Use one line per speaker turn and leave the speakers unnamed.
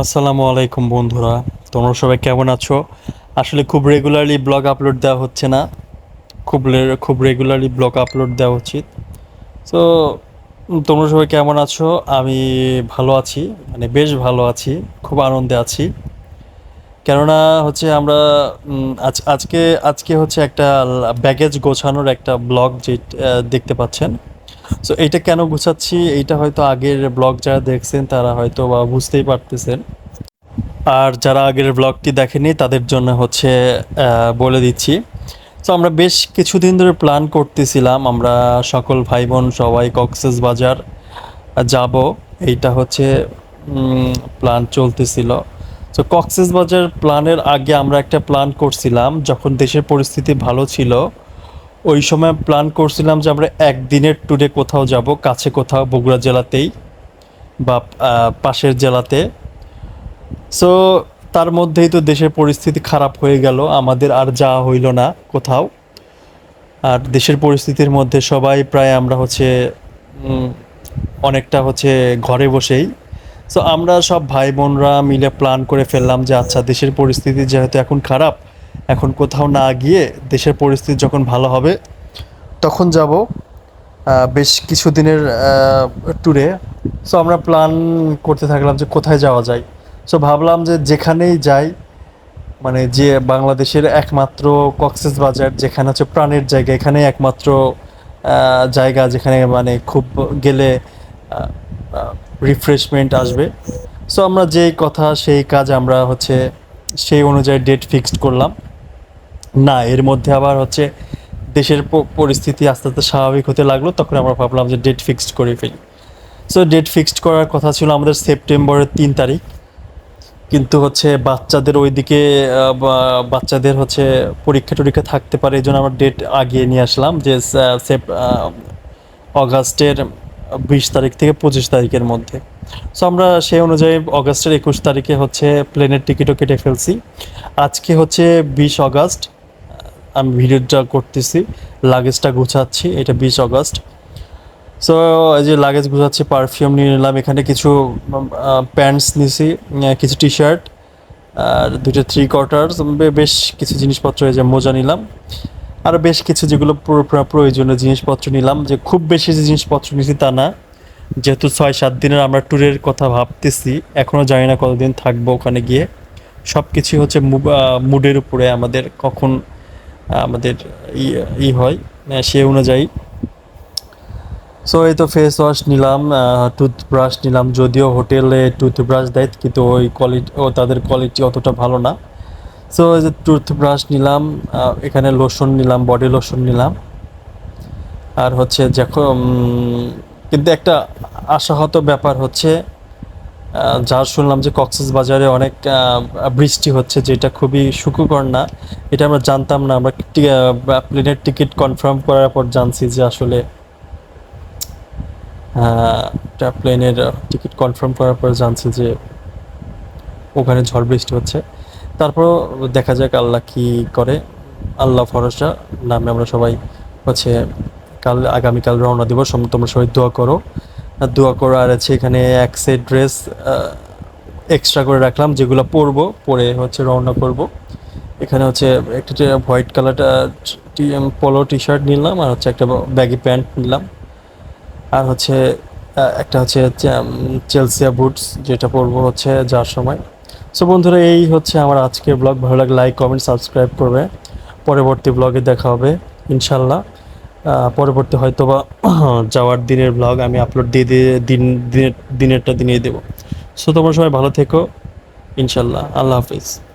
আসসালামু আলাইকুম বন্ধুরা, তোমরা সবাই কেমন আছো? আসলে খুব রেগুলারলি ব্লগ আপলোড দেওয়া হচ্ছে না। খুব খুব রেগুলারলি ব্লগ আপলোড দেওয়া উচিত। তো তোমরা সবাই কেমন আছো? আমি ভালো আছি মানে বেশ ভালো আছি, খুব আনন্দে আছি। কেননা হচ্ছে আমরা আজ, আজকে আজকে হচ্ছে একটা ব্যাগেজ গোছানোর একটা ব্লগ যে দেখতে পাচ্ছেন। সো এটা কেন গুছাচ্ছি? এইটা হয়তো আগের ব্লগ যারা দেখছেন, তারা হয়তো বা বুঝতেই পারতেছেন। আর যারা আগের ব্লগটি দেখেনি তাদের জন্য হচ্ছে বলে দিচ্ছি। তো আমরা বেশ কিছুদিন ধরে প্ল্যান করতেছিলাম, আমরা সকল ভাই বোন সবাই কক্সেস বাজার যাব। এইটা হচ্ছে প্ল্যান চলতেছিল। তো কক্সেস বাজার প্ল্যানের আগে আমরা একটা প্ল্যান করছিলাম, যখন দেশের পরিস্থিতি ভালো ছিল। ওই সময় প্ল্যান করছিলাম যে আমরা একদিনের ট্যুরে কোথাও যাব, কাছে কোথাও, বগুড়া জেলাতেই বা পাশের জেলাতে। সো তার মধ্যেই তো দেশের পরিস্থিতি খারাপ হয়ে গেল, আমাদের আর যাওয়া হইল না কোথাও। আর দেশের পরিস্থিতির মধ্যে সবাই প্রায় আমরা হচ্ছে অনেকটা হচ্ছে ঘরে বসেই। সো আমরা সব ভাই বোনরা মিলে প্ল্যান করে ফেললাম যে আচ্ছা দেশের পরিস্থিতি যেহেতু এখন খারাপ এখন কোথাও না গিয়ে দেশের পরিস্থিতি যখন ভালো হবে, তখন যাব বেশ কিছুদিনের ট্যুরে সো আমরা প্ল্যান করতে থাকলাম যে কোথায় যাওয়া যায়। সো ভাবলাম যে যেখানেই যাই মানে যে বাংলাদেশের একমাত্র কক্সেস বাজার, যেখানে হচ্ছে প্রাণের জায়গা এখানে একমাত্র জায়গা যেখানে মানে খুব গেলে রিফ্রেশমেন্ট আসবে। সো আমরা যেই কথা, সেই কাজ আমরা হচ্ছে সেই অনুযায়ী ডেট ফিক্সড করলাম। না, এর মধ্যে আবার হচ্ছে দেশের পরিস্থিতি আস্তে আস্তে স্বাভাবিক হতে লাগল, তখন আমরা ভাবলাম যে ডেট ফিক্সড করে ফেলি। সো ডেট ফিক্সড করার কথা ছিল আমাদের সেপ্টেম্বরের তিন তারিখ। কিন্তু হচ্ছে বাচ্চাদের ওইদিকে বাচ্চাদের হচ্ছে পরীক্ষা টরীক্ষা থাকতে পারে এই জন্য আমরা ডেট আগিয়ে নিয়ে আসলাম যে সেপ অগাস্টের বিশ তারিখ থেকে পঁচিশ তারিখের মধ্যে। সো আমরা সেই অনুযায়ী অগাস্টের একুশ তারিখে হচ্ছে প্লেনের টিকিটও কেটে ফেলছি। আজকে হচ্ছে বিশ অগাস্ট আমি ভিডিওটা করতেছি লাগেজটা গুছাচ্ছি, এটা বিশ অগস্ট সো এই যে লাগেজ গুছাচ্ছি পারফিউম নিয়ে নিলাম, এখানে কিছু প্যান্টস নিছি কিছু টি শার্ট আর দুটো থ্রি কোয়ার্টার্স বেশ কিছু জিনিসপত্র এই যে মোজা নিলাম। আর বেশ কিছু যেগুলো পুরো পুরো, প্রয়োজনীয় জিনিসপত্র নিলাম, যে খুব বেশি যে জিনিসপত্র নিছি তা না। যেহেতু ছয়, সাত দিনের আমরা ট্যুরের কথা ভাবতেছি এখনও জানি না কতদিন থাকব ওখানে গিয়ে। সব কিছুই হচ্ছে মুডের উপরে আমাদের কখন আমাদের ই হয় সে অনুযায়ী। সো এই তো ফেস ওয়াশ নিলাম টুথব্রাশ নিলাম, যদিও হোটেলে টুথব্রাশ দেয়, কিন্তু ওই কোয়ালিটি ও তাদের কোয়ালিটি অতটা ভালো না। সো এই যে টুথব্রাশ নিলাম এখানে লোশন নিলাম বডি লোশন নিলাম। আর হচ্ছে যখন কিন্তু একটা আশাহত ব্যাপার হচ্ছে যা শুনলাম যে কক্সেস বাজারে অনেক বৃষ্টি হচ্ছে যেটা খুবই সুখকর না। এটা আমরা জানতাম না। আমরা প্লেনের টিকিট কনফার্ম করার পর জানছি যে আসলে প্লেনের টিকিট কনফার্ম করার পর জানছি যে ওখানে ঝড় বৃষ্টি হচ্ছে। তারপরও দেখা যাক আল্লাহ কি করে। আল্লাহ ভরসা। নামে আমরা সবাই হচ্ছে কাল আগামীকাল রওনা দিব তোমরা সবাই দোয়া করো। দোয়া করো আর আছে এখানে এক সেট ড্রেস এক্সট্রা করে রাখলাম, যেগুলো পরবো, পরে হচ্ছে রওনা করব। এখানে হচ্ছে একটা হোয়াইট কালারটা পলো টি শার্ট নিলাম, আর হচ্ছে একটা ব্যাগি প্যান্ট নিলাম। আর হচ্ছে একটা হচ্ছে চেলসিয়া বুটস যেটা পরবো হচ্ছে যার সময়। সো বন্ধুরা, এই হচ্ছে আমার আজকের ব্লগ ভালো লাগলে লাইক কমেন্ট সাবস্ক্রাইব করবে। পরবর্তী ব্লগে দেখা হবে, ইনশাল্লাহ। পরবর্তী হয়তো বা যাওয়ার দিনের ব্লগ আমি আপলোড দিয়ে দিয়ে দিন, দিনের, দিনেরটা দিনিয়ে দেবো। সো তোমরা সবাই ভালো থেকো। ইনশাল্লাহ। আল্লাহ হাফিজ।